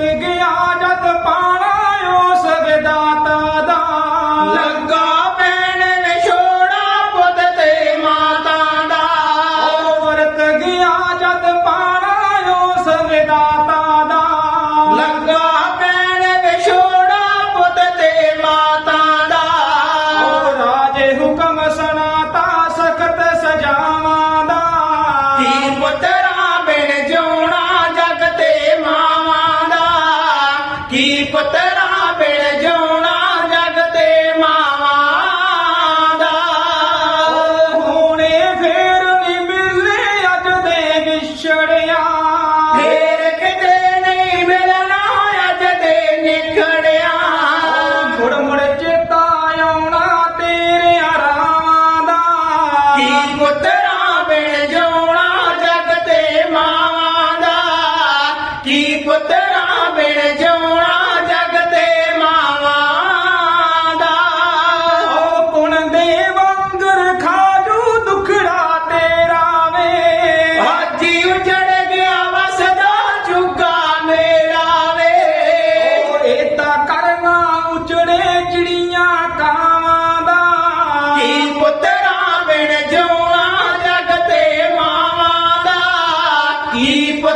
ਗਿਆ ਜਦ ਪਾਣਾ ਉਸ ਵਿਦਾਤਾ ਦਾ। ਲੱਗਾ ਪੈਣ ਵਿਛੋੜਾ ਪੁੱਤ ਤੇ ਮਾਤਾ ਦਾ। ਉਹ ਵਰਤ ਗਿਆ ਜਦ ਪਾਣਾ ਉਸ ਵਿਦਾਤਾ ਦਾ। ਲੱਗਾ ਪੈਣ ਪੁੱਤ ਤੇ ਮਾਤਾ ਦਾ। ਉਹ ਰਾਜੇ ਹੁਕਮ ਸੁਣਾਤਾ ਸਖਤ ਸਜਾਵਾਂ ਦਾ। ਧੀ ਪੁੱਤਰਾ ਬਿਨ ਜਿਉਣਾ ਪੁੱਤਰਾ ਬਿਨ ਜਿਉਣਾ ਜਗ ਤੇ ਮਾਵਾਂ ਦਾ। ਹੁਣੇ ਫੇਰ ਨੀ ਮਿਲੇ ਅੱਜ ਦੇ ਵਿਛੜਿਆ। ਫੇਰ ਕਿਤੇ ਨਹੀਂ ਮਿਲਣਾ ਅੱਜ ਦੇ ਨਿਖੜਿਆ। ਮੁੜ ਮੁੜ ਚੇਤਾ ਆਉਣਾ ਤੇਰੇ ਆਰਾਮਾਂ ਦਾ। ਕੀ ਪੁੱਤਰਾ ਬਿਨ ਜਿਉਣਾ ਜਗ ਤੇ ਮਾਵਾਂ ਦਾ। ਕੀ ਪੁੱਤਰਾ ਬਿਨ ਜਿਉਣਾ 一波